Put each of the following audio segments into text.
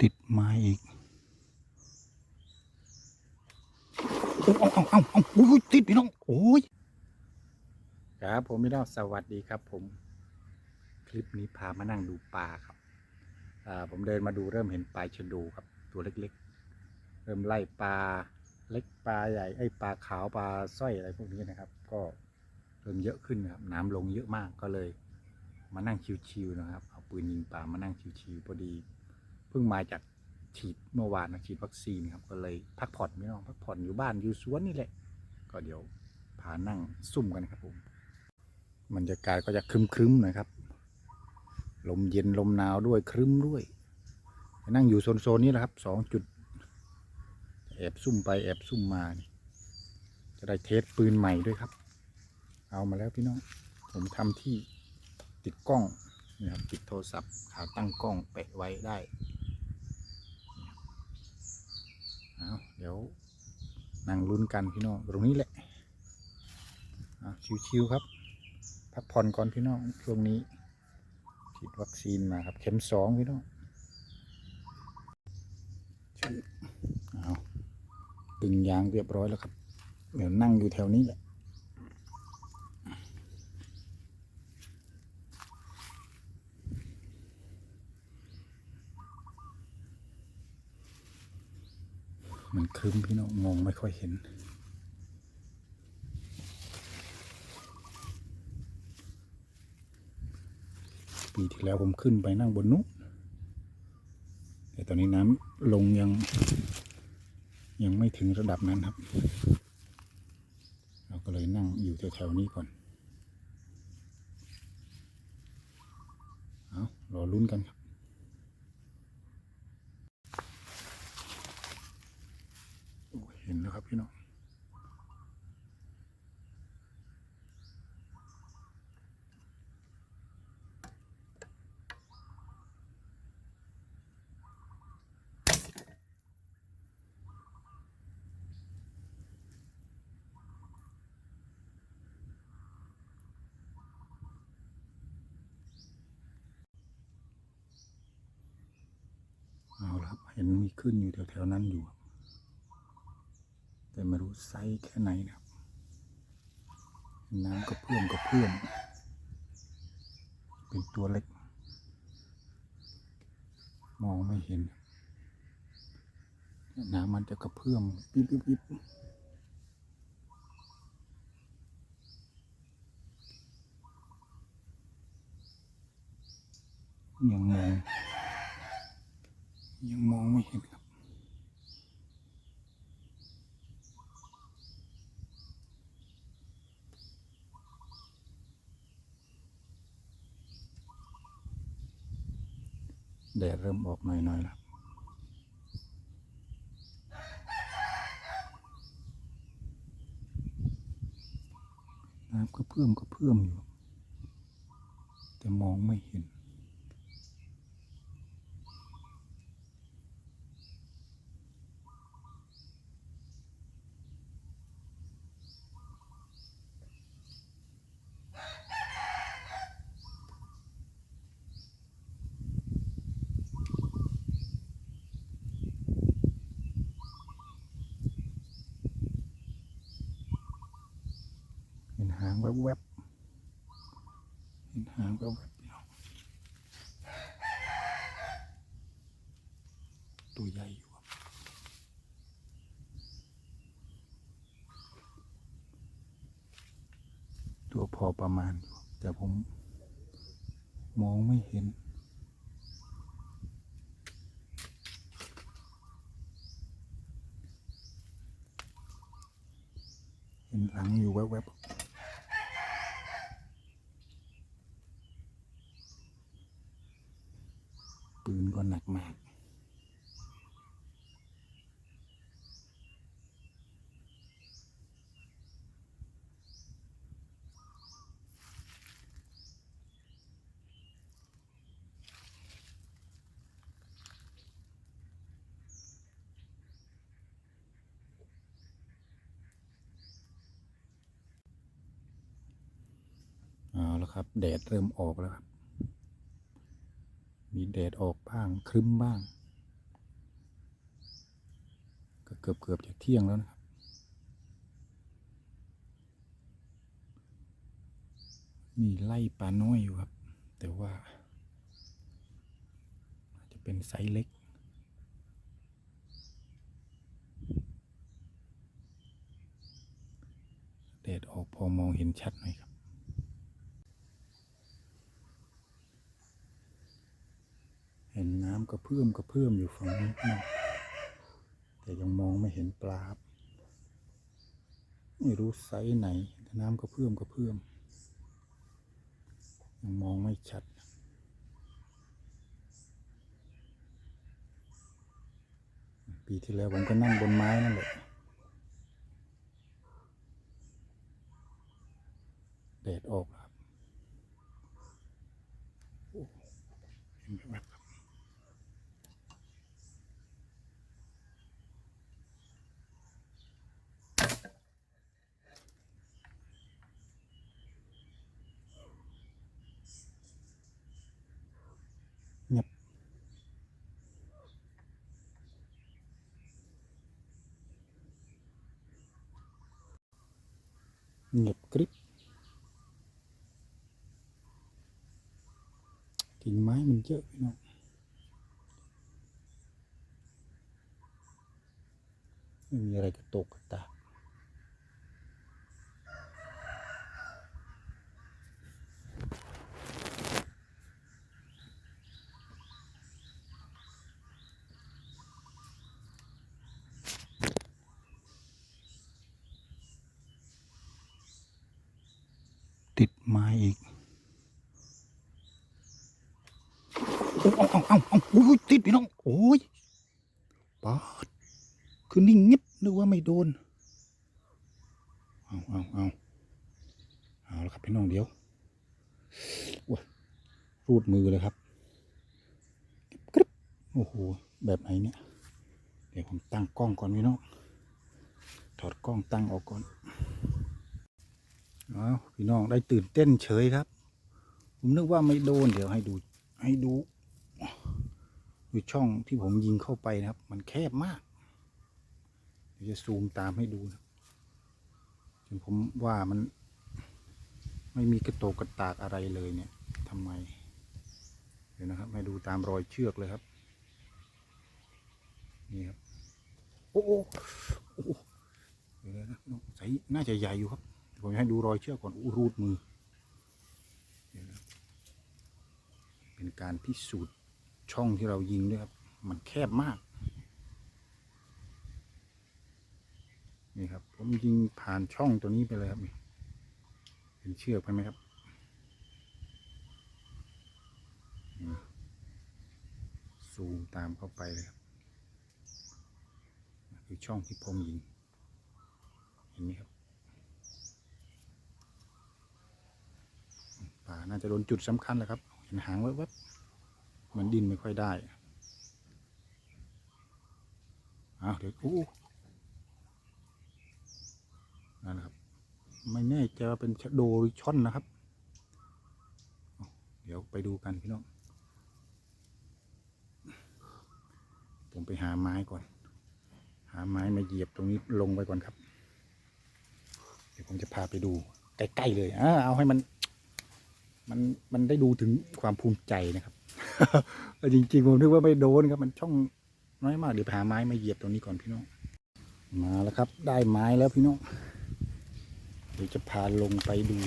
ติดไม้อีกเอาเอาเอาเอาโอ้ยติดพี่น้องโอ้ยครับผมพี่น้องสวัสดีครับ ผม คลิปนี้พามานั่งดูปลาครับอ่าผมเดินมาดูเริ่มเห็นปลาชะดูครับ ตัวเล็กๆ เริ่มไล่ปลาเล็กปลาใหญ่ไอ้ปลาขาวปลาสร้อยอะไรพวกนี้นะครับ ก็เริ่มเยอะขึ้นครับน้ำลงเยอะมากก็เลย มานั่งชิวๆนะครับเอาปืนยิงปลามานั่งชิวๆพอดี เพิ่งมาจากฉีดเมื่อวานนะฉีดวัคซีนครับก็เลยพักผ่อนไม่น้องพักผ่อนอยู่บ้านอยู่สวนนี่แหละ ก็เดี๋ยวพานั่งซุ่มกันครับผมบรรยากาศก็จะครึ้มๆหนะครับ ลมเย็นลมหนาวด้วยครึ้มด้วย นั่งอยู่โซนๆนี้แหละครับสองจุด แอบซุ่มไปแอบซุ่มมา จะได้เทสปืนใหม่ด้วยครับ เอามาแล้วพี่น้อง ผมทำที่ติดกล้องนะครับติดโทรศัพท์ขาตั้งกล้องแปะไว้ได้ เอาเดี๋ยวนั่งลุ้นกันพี่น้องตรงนี้แหละชิวๆครับ พักผ่อนก่อนพี่น้องช่วงนี้ฉีดวัคซีนมาครับ เข็มสองพี่น้องเอาตึงยางเรียบร้อยแล้วครับ เดี๋ยวนั่งอยู่แถวนี้แหละ ครึ้มพี่น้องมองไม่ค่อยเห็น ปีที่แล้วผมขึ้นไปนั่งบนนู้นแต่ตอนนี้น้ำลงยัง ยังไม่ถึงระดับนั้นครับ เราก็เลยนั่งอยู่แถวๆนี้ก่อน เอารอลุ้นกันครับ โอ้ยเห็นแล้วครับพี่น้องเอาละเห็นมีขึ้นอยู่แถวๆนั้นอยู่ แต่ไม่รู้ไซส์แค่ไหนนะครับ น้ำก็เพื่อมก็เพื่อมเป็นตัวเล็ก มองไม่เห็น น้ำมันจะกระเพื่อมปิ๊บปิ๊บปิ๊บยังมองยังมองไม่เห็นครับ แดดเริ่มออกหน่อยๆแล้วน้ำก็เพิ่มก็เพิ่มอยู่ แต่มองไม่เห็น เห็นหางแวบๆ เดียวตัวใหญ่อยู่ครับตัวพอประมาณอยู่แต่ผมมองไม่เห็น เห็นหลังอยู่แวบๆ ปืนก็หนักมาก เอาแล้วครับ แดดเริ่มออกแล้วครับ มีแดดออกบ้างครึ้มบ้างเกือบเกือบจะเที่ยงแล้วนะครับ มีไล่ปลาน้อยอยู่ครับ แต่ว่าจจะเป็นไซส์เล็กแดดออกพอมองเห็นชัดหน่อยครับ ห็นน้ำกระเพื่อมกระเพื่อมอยู่ฝั่งนี้นะแต่ยังมองไม่เห็นปลาไม่รู้ไซส์ไหนแต่น้ำกระเพื่อมกระเพื่อมยังมองไม่ชัดปีที่แล้วผมก็นั่งบนไม้นั่นแหละแดดออกครับโอ้เห็นแบบๆครับ เงียบ เงียบกริบกิ่งไม้มันเยอะพี่น้องไม่มีอะไรกระตกกระตากติดไม้อีก เอาเอาเอาเอาโอ้ยติดพี่น้อง โอ้ยปาดคือนิ่งเงียบนึกว่าไม่โดน เอาเอาเอาเอาแล้วครับพี่น้องเดี๋ยวโอ้ยรูดมือเลยครับกรึบโอ้โห แบบไหนเนี่ย เดี๋ยวผมตั้งกล้องก่อนพี่น้อง ถอดกล้องตั้งออกก่อนเอาพี่น้องได้ตื่นเต้นเฉยครับ ผมนึกว่าไม่โดน เดี๋ยวให้ดู ให้ดู ดูช่องที่ผมยิงเข้าไปนะครับ มันแคบมาก เดี๋ยวจะซูมตามให้ดูนะจนผมว่ามัน ไม่มีกระโตกกระตากอะไรเลยเนี่ยทำไม เดี๋ยวนะครับให้ดูตามรอยเชือกเลยครับ นี่ครับ โอ้โหโอ้เดี๋ยวนะน้องใส่น่าจะใหญ่อยู่ครับผมให้ดูรอยเชือกก่อนอู้รูดมือเดี๋ยนะเป็นการพิสูจน์ ช่องที่เรายิงด้วยครับ มันแคบมาก นี่ครับ ผมยิงผ่านช่องตัวนี้ไปเลยครับเห็นเชือกไปไหมครับซูมตามเข้าไปเลยครับคือช่องที่ผมยิง เห็นไหมครับป่าน่าจะโดนจุดสำคัญแหละครับ เห็นหางแวบๆ มือนดินไม่ค่อยได้อ้าวเดี๋ยวอู้นั่นนะครับ ไม่แน่ใจว่าเป็นชโดหรือช่อนนะครับ เดี๋ยวไปดูกันพี่น้อง ผมไปหาไม้ก่อน หาไม้มาเหยียบตรงนี้ลงไปก่อนครับ เดี๋ยวผมจะพาไปดูใกล้ๆเลยอ่าเอาให้มัน มัน มันได้ดูถึงความภูมิใจนะครับ จริงๆผมนึกว่าไม่โดนครับ มันช่องน้อยมากเดี๋ยวไปหาไม้มาเหยียบตรงนี้ก่อนพี่น้อง มาแล้วครับ ได้ไม้แล้วพี่น้อง เดี๋ยวจะพาลงไปดู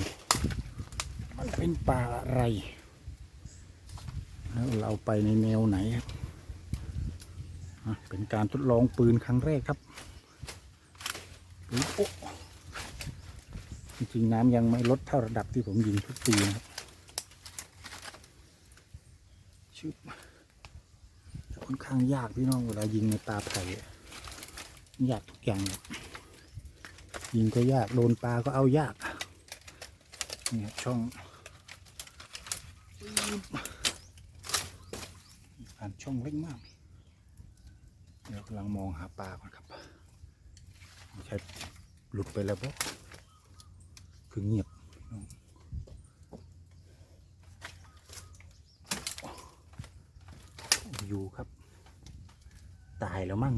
มันเป็นป่าอะไร แล้วเราไปในแนวไหนครับเป็นการทดลองปืนครั้งแรกครับโอ๊ะจริงๆน้ำยังไม่ลดเท่าระดับที่ผมยิงทุกปีนะครับ ชุบค่อนข้างยากพี่น้องเวลายิงในป่าไผ่ยากทุกอย่าง ยิงก็ยากโดนปลาก็เอายากเนี่ยช่องผ่านช่องเล็กมาก เดี๋ยวกำลังมองหาปลาก่อนครับใช่หลุดไปแล้วปะคือเงียบอยู่ครับ ตายแล้วมั่ง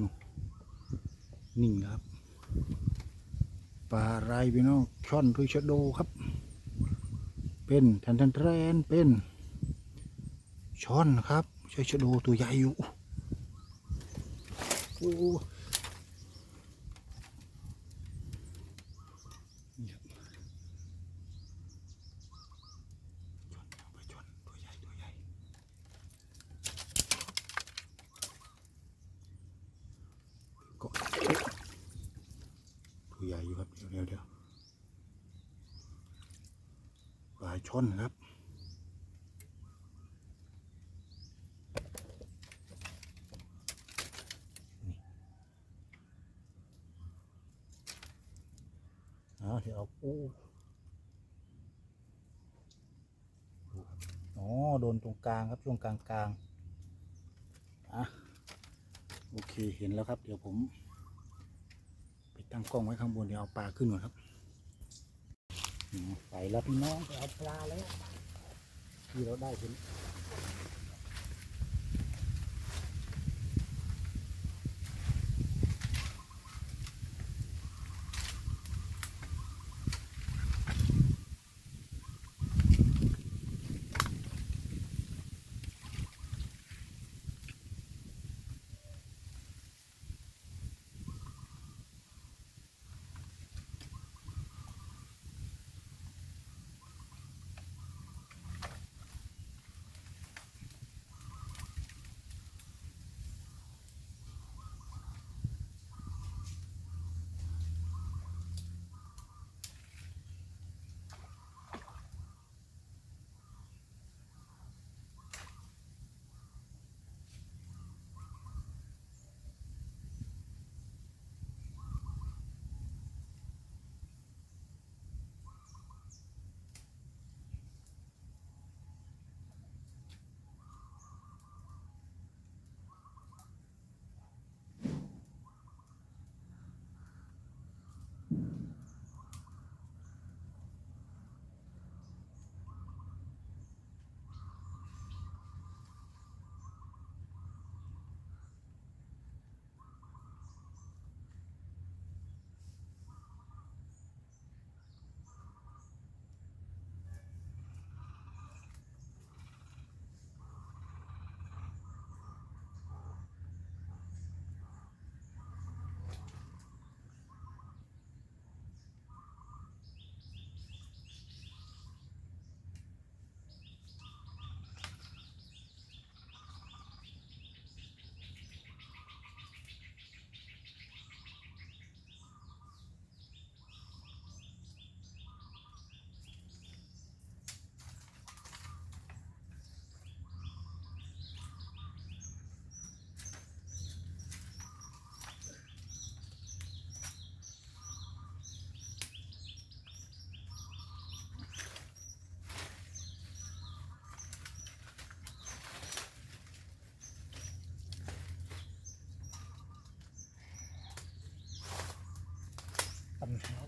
นิ่งครับปลาอะไร พี่น้องช่อนคือชะโดครับ เป็นแทนแทนแทนเป็นช่อนครับ ใช้ชะโดตัวใหญ่อยู่โอ้นี่ครับช่อนเอาไปช่อนตัวใหญ่ตัวใหญ่ ก็ตัวใหญ่อยู่ครับ เดี๋ยวเดี๋ยวเดี๋ยวปลา ช่อนครับ เอาเดี๋ยวเอาโอ้ดูครับอ๋อ โดนตรงกลางครับ ช่วงกลางกลางอะ โอเค เห็นแล้วครับ เดี๋ยวผม ไปตั้งกล้องไว้ข้างบน เดี๋ยวเอาปลาขึ้นก่อนครับ ไปแล้วพี่น้องไปเอาปลาแล้วที่เราได้เป็น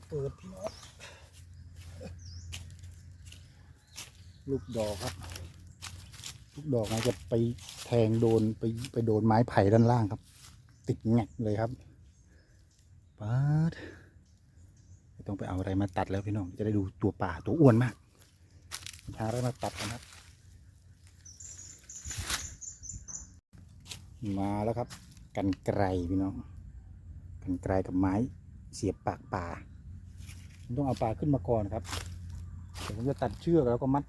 เปิดพี่น้องลูกดอกครับ ลูกดอกมันจะไปแทงโดนไปไปโดนไม้ไผ่ด้านล่างครับ ติดแงกเลยครับปาดต้องไปเอาอะไรมาตัดแล้วพี่น้อง จะได้ดูตัวป่าตัวอ้วนมากหาอะไรมาตัดกันครับ มาแล้วครับ กันไกรพี่น้อง กันไกรกับไม้เสียบปากปลา ต้องเอาปลาขึ้นมาก่อนครับเดี๋ยวผมจะตัดเชือกแล้วก็มัด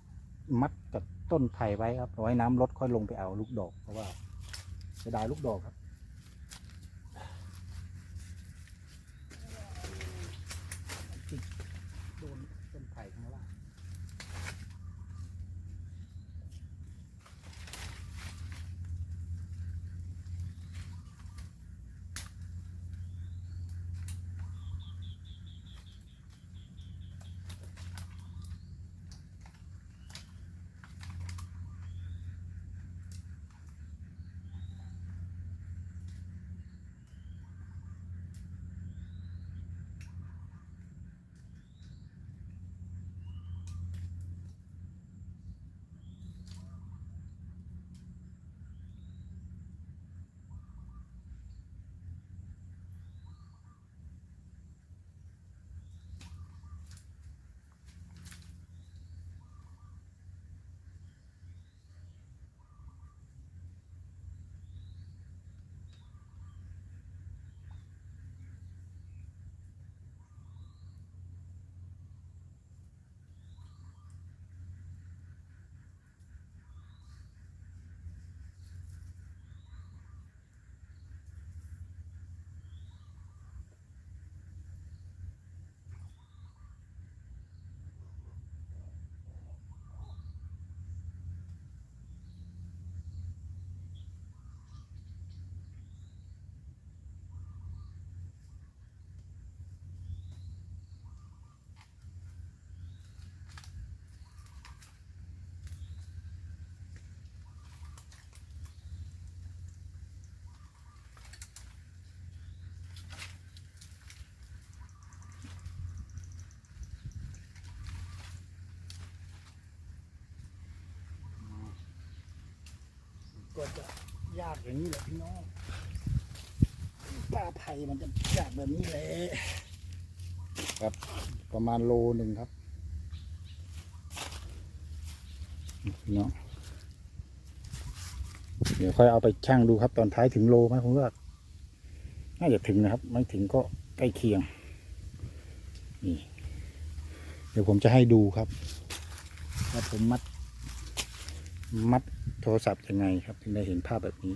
มัดกับต้นไผ่ไว้ครับเอาไว้น้ำลดค่อยลงไปเอาลูกดอกเพราะว่าจะได้ลูกดอกครับ ก็จะยากอย่างนี้แหละพี่น้องปลาไผ่มันจะยากแบบนี้แหละครับ ประมาณโลหนึ่งครับพี่น้องเดี๋ยวค่อยเอาไปชั่งดูครับ ตอนท้ายถึงโลไหมผมว่าน่าจะถึงนะครับ ไม่ถึงก็ใกล้เคียงนี่เดี๋ยวผมจะให้ดูครับว่าผมมัด มัดโทรศัพท์ยังไงครับ ถึงได้เห็นภาพแบบนี้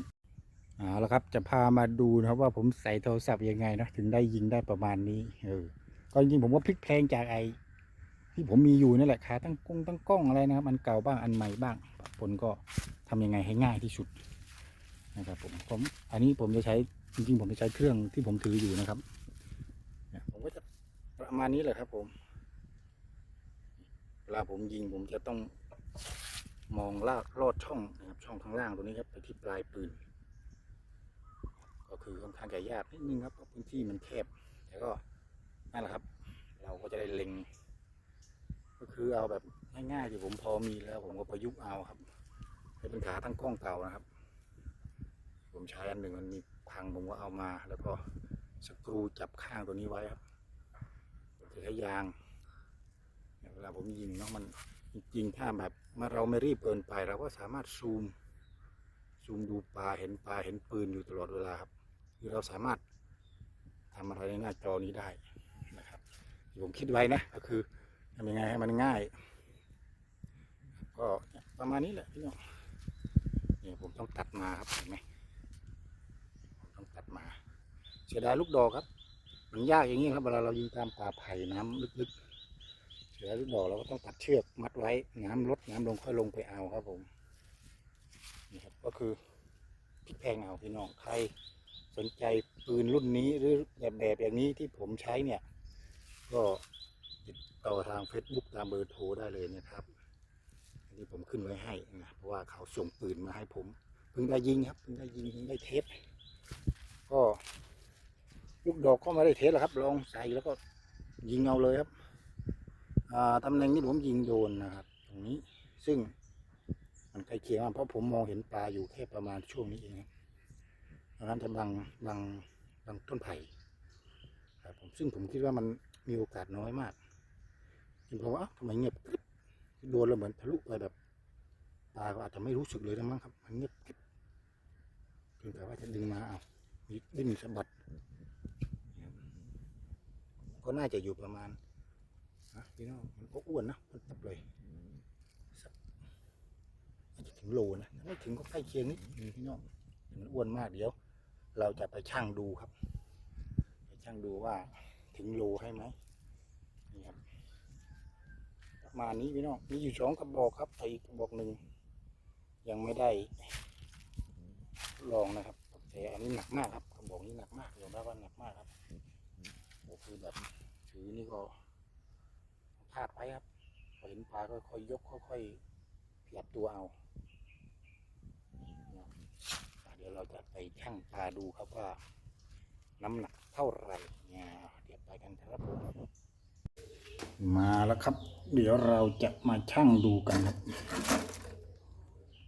เอาละครับจะพามาดูนะครับว่าผมใส่โทรศัพท์ยังไงนะถึงได้ยิงได้ประมาณนี้เออก็จริงผมว่าพลิกเพลงจากไอที่ผมมีอยู่นี่แหละขาตั้งกล้องตั้งกล้องอะไรนะครับอันเก่าบ้างอันใหม่บ้างผลก็ทำยังไงให้ง่ายที่สุดนะครับผมผมอันนี้ผมจะใช้จริงๆ ผมจะใช้เครื่องที่ผมถืออยู่นะครับผมก็จะประมาณนี้แหละครับ ผมเวลาผมยิงผมจะต้อง มองลาดลอดช่องนะครับช่องข้างล่างตรงนี้ครับไปที่ปลายปืน ก็คือค่อนข้างจะยากนิดนึงครับเพราะพื้นที่มันแคบแต่ก็นั่นแหละครับ เราก็จะได้เล็ง ก็คือเอาแบบง่ายๆที่ผมพอมีแล้ว ผมก็ประยุกต์เอาครับให้เป็นขาตั้งกล้องเก่านะครับ ผมใช้อันหนึ่งมันมีพังผมก็เอามา แล้วก็สกรูจับข้างตัวนี้ไว้ครับผมจะใช้ยางเวลาผมยิงเนาะมัน จริงๆถ้าแบบเมื่อเราไม่รีบเกินไปเราก็สามารถซูม ซูมดูปลาเห็นปลาเห็นปืนอยู่ตลอดเวลาครับคือเราสามารถทำอะไรในหน้าจอนี้ได้นะครับที่ผมคิดไว้นะก็คือทำยังไงให้มันง่าย ก็ประมาณนี้แหละพี่น้องเนี่ยผมต้องตัดมาครับเห็นไหมผมต้องตัดมา เสียดายลูกดอกครับ มันยากอย่างนี้ครับเวลาเรายิงตามป่าไผ่น้ำลึกๆ เสือลูกดอกเราก็ต้องตัดเชือกมัดไว้น้ำลดน้ำลงค่อยลงไปเอาครับผมนี่ครับก็คือพลิกแพงเอาพี่น้องใครสนใจปืนรุ่นนี้หรือแบบแบบอย่างนี้ที่ผมใช้เนี่ย ก็ติดต่อทาง Facebook ตามเบอร์โทรได้เลยนะครับอันนี้ผมขึ้นไว้ให้นะเพราะว่าเขาส่งปืนมาให้ผมเพิ่งได้ยิงครับเพิ่งได้ยิงเพิ่งได้เทสก็ลูกดอกก็ไม่ได้เทสหรอกครับ ลองใส่แล้วก็ยิงเอาเลยครับ ตำแหน่งที่ผมยิงโดนนะครับ ตรงนี้ซึ่งมันใกล้เคียงมากเพราะผมมองเห็นปลาอยู่แค่ประมาณช่วงนี้เองครับดังนั้นจะบังบังบังต้นไผ่ครับผมซึ่งผมคิดว่ามันมีโอกาสน้อยมากจึงเพราะว่าทำไมเงียบกริบโดนแล้วเหมือนทะลุไปแบบปลาก็อาจจะไม่รู้สึกเลยนะมั้งครับ มันเงียบกริบเพียงแต่ว่าจะดึงมาเอามีดิ้นสะบัดก็น่าจะอยู่ประมาณ นะพี่น้องมันก็อ้วนนะมันตับเลยสักอาจจะถึงโลนะถ้าไม่ถึงก็ใกล้เคียงนิดนึงพี่น้องแต่มันอ้วนมากเดี๋ยว เราจะไปชั่งดูครับ ไปชั่งดูว่าถึงโลให้ไหมนี่ครับประมาณนี้พี่น้องมีอยู่สองกระบอกครับแต่อีกกระบอกหนึ่งยังไม่ได้ลองนะครับแต่อันนี้หนักมากครับกระบอกนี้หนักมากยอมรับว่าหนักมากครับก็คือแบบถือนี่ก็ พาดไว้ครับพอเห็นปลาก็ค่อยยกค่อยๆขยับตัวเอาเดี๋ยวเราจะไปชั่งปลาดูครับว่า น้ำหนักเท่าไหร่เนี่ยเดี๋ยวไปกันครับผมมาแล้วครับ เดี๋ยวเราจะมาชั่งดูกันครับ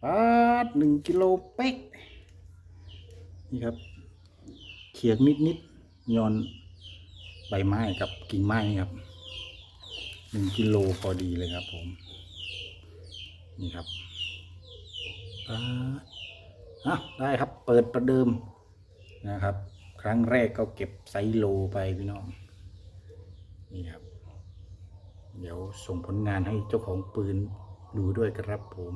ปลาหนึ่งกิโลเป๊กนี่ครับ เขียงนิดๆย้อนใบไม้กับกิ่งไม้ครับ หนึ่งกิโลพอดีเลยครับผม นี่ครับอ่าอะได้ครับ เปิดประเดิมนะครับ ครั้งแรกก็เก็บไซโลไปพี่น้อง นี่ครับ เดี๋ยวส่งผลงานให้เจ้าของปืนดูด้วยครับผม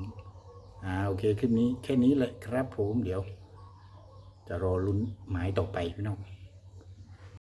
อ่าโอเคคลิปนี้แค่นี้แหละครับผมเดี๋ยว จะรอลุ้นหมายต่อไปพี่น้อง